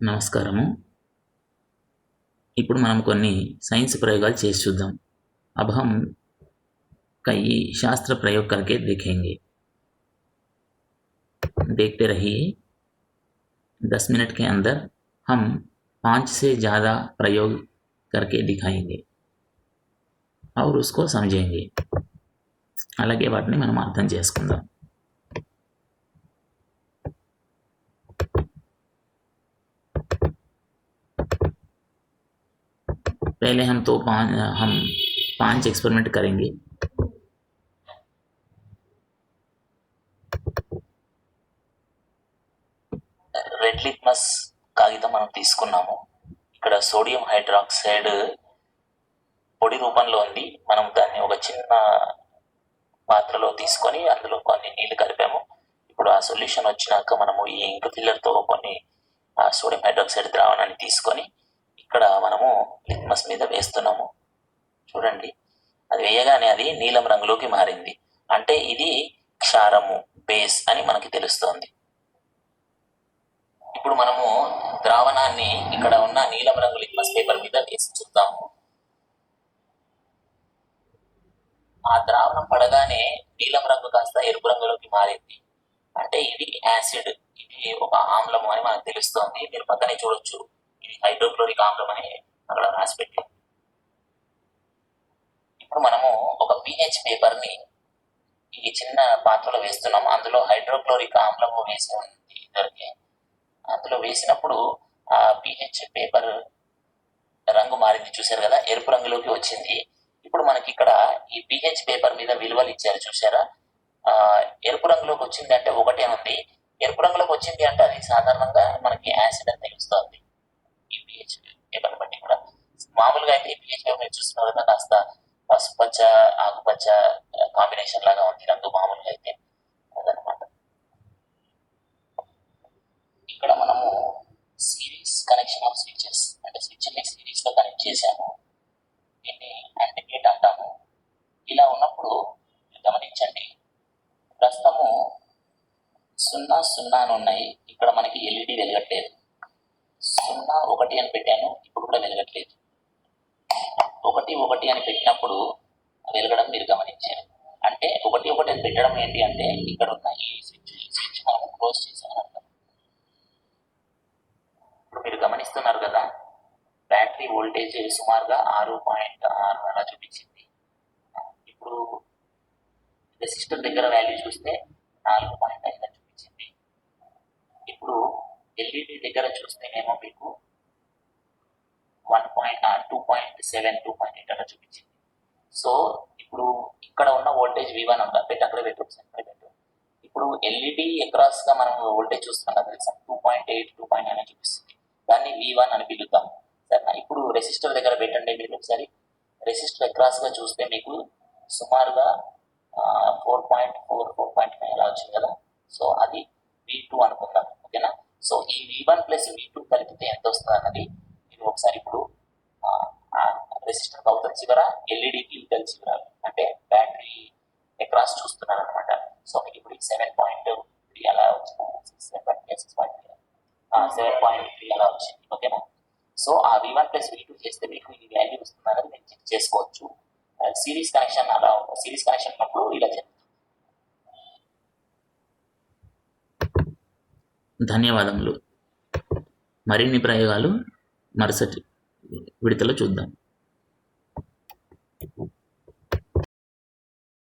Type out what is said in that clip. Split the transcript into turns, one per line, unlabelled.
నమస్కారము ఇప్పుడు మనం కొన్ని సైన్స్ ప్రయోగాలు చేసి చూద్దాం अब हम कई शास्त्र प्रयोग करके देखेंगे देखते रहिए दस मिनट के अंदर हम पाँच से ज़्यादा प्रयोग करके दिखाएंगे और उसको समझेंगे అలాగే వాటిని మనం అర్థం చేసుకుందాం पहले हम तो पाँच हम पांच एक्सपेरिमेंट करेंगे రెడ్ లిట్మస్ కాగితం మనం తీసుకున్నాము ఇక్కడ సోడియం హైడ్రాక్సైడ్ పొడి రూపంలో ఉంది మనం దాన్ని ఒక చిన్న పాత్రలో తీసుకొని అందులో కొన్ని నీళ్లు కలిపాము ఇప్పుడు ఆ సొల్యూషన్ వచ్చినాక మనము ఈ ఇంక్ ఫిల్లర్తో కొన్ని ఆ సోడియం హైడ్రాక్సైడ్ ద్రావణాన్ని తీసుకొని ఇక్కడ మనము లిట్మస్ మీద వేస్తున్నాము. చూడండి. అది వేయగానే అది నీలం రంగులోకి మారింది. అంటే ఇది క్షారము బేస్ అని మనకి తెలుస్తోంది. ఇప్పుడు మనము ద్రావణాన్ని ఇక్కడ ఉన్న నీలం రంగు లిట్మస్ పేపర్ మీద వేసి చూద్దాము. ఆ ద్రావణం పడగానే నీలం రంగు కాస్త ఎరుపు రంగులోకి మారింది. అంటే ఇది యాసిడ్ ఇది ఒక ఆమ్లము అని మనకు తెలుస్తోంది. మీరు పక్కనే చూడొచ్చు. ఇది హైడ్రోక్లోరిక్ ఆమ్లం అని అక్కడ రాసి పెట్టాం ఇప్పుడు మనము ఒక పిహెచ్ పేపర్ని ఈ చిన్న పాత్రలో వేస్తున్నాం అందులో హైడ్రోక్లోరిక్ ఆమ్లము వేసి ఉంది ఇద్దరికి. అందులో వేసినప్పుడు ఆ పిహెచ్ పేపర్ రంగు మారింది. చూశారు కదా? ఎరుపు రంగులోకి వచ్చింది. ఇప్పుడు మనకి ఇక్కడ ఈ పిహెచ్ పేపర్ మీద విలువలు ఇచ్చారు. చూసారా ఆ ఎరుపు రంగులోకి వచ్చింది అంటే ఒకటే ఉంది. ఎరుపు రంగులోకి వచ్చింది అంటే అది సాధారణంగా మనకి యాసిడ్ అని తెలుస్తుంది. ఈ పిహెచ్ పేపర్ బట్టి కూడా మీరు చూస్తున్నారు కదా కాస్త పసుపచ్చ ఆకుపచ్చ కాంబినేషన్ లాగా ఉంది. రంగు మామూలుగా అయితే అదనమాట. ఇక్కడ మనము సిరీస్ కనెక్షన్ ఆఫ్ స్విచెస్ అంటే స్విచ్ని సిరీస్లో కనెక్ట్ చేశాము. దీన్ని గేట్ అంటాము. ఇలా ఉన్నప్పుడు గమనించండి. ప్రస్తుతము సున్నా సున్నా అని ఉన్నాయి. ఇక్కడ మనకి ఎల్ఈడి వెలగట్లేదు. సున్నా ఒకటి అని పెట్టాను. ఇప్పుడు కూడా వెలగట్లేదు. ఒకటి ఒకటి అని పెట్టినప్పుడు వెలగడం మీరు గమనించారు. అంటే ఒకటి ఒకటి అని పెట్టడం ఏంటి అంటే ఇక్కడ ఉన్న ఈ స్విచ్ ఈ స్విచ్ మనం క్లోజ్ చేసామని అర్థం. ఇప్పుడు మీరు గమనిస్తున్నారు కదా బ్యాటరీ వోల్టేజ్ సుమారుగా ఆరు పాయింట్ ఆరు అలా చూపించింది. ఇప్పుడు రెసిస్టర్ దగ్గర వాల్యూ చూస్తే నాలుగు పాయింట్ ఐదు చూపించింది. ఇప్పుడు ఎల్ఈడి దగ్గర చూస్తేనేమో మీకు one point two point seven two point eight అలా చూపించింది. సో ఇప్పుడు ఇక్కడ ఉన్న వోల్టేజ్ వి వన్ పెట్టి అక్కడ పెట్టు అక్కడ పెట్టు. ఇప్పుడు ఎల్ఈడి అక్రాస్గా మనం వోల్టేజ్ చూస్తున్నాం కదా తెలుసా two point eight two point nine చూపిస్తుంది. దాన్ని వి వన్ అని పిలుద్దాం. సరేనా? ఇప్పుడు రెసిస్టర్ దగ్గర పెట్టండి మీరు ఒకసారి. రెసిస్టర్ అక్రాస్గా చూస్తే మీకు సుమారుగా four point four four point five అలా వచ్చింది కదా. సో అది వి టూ అనుకుందాం. ఓకేనా? సో ఈ V one plus V two ఎంత వస్తుంది అన్నది మీరు ఒకసారి ఇప్పుడు రెసిస్టర్ అవతల చివర ఎల్ఈడికి ఇవతల చివర అంటే బ్యాటరీ అక్రాస్ చూస్తున్నారు అనమాట సో మీకు ఇప్పుడు సెవెన్ పాయింట్ త్రీ అలా వచ్చింది seven point six point three square point three అలా వచ్చింది ఓకేనా? సో ఆ V one plus V two చేస్తే మీకు ఈ వాల్యూ వస్తుందని మీరు చెక్ చేసుకోవచ్చు. సిరీస్ కనెక్షన్ అలా సిరీస్ కనెక్షన్ ఉన్నప్పుడు ఇలా జరుగుతుంది ధన్యవాదములు. మరిన్ని ప్రయోగాలు మరుసటి విడతలో చూద్దాం.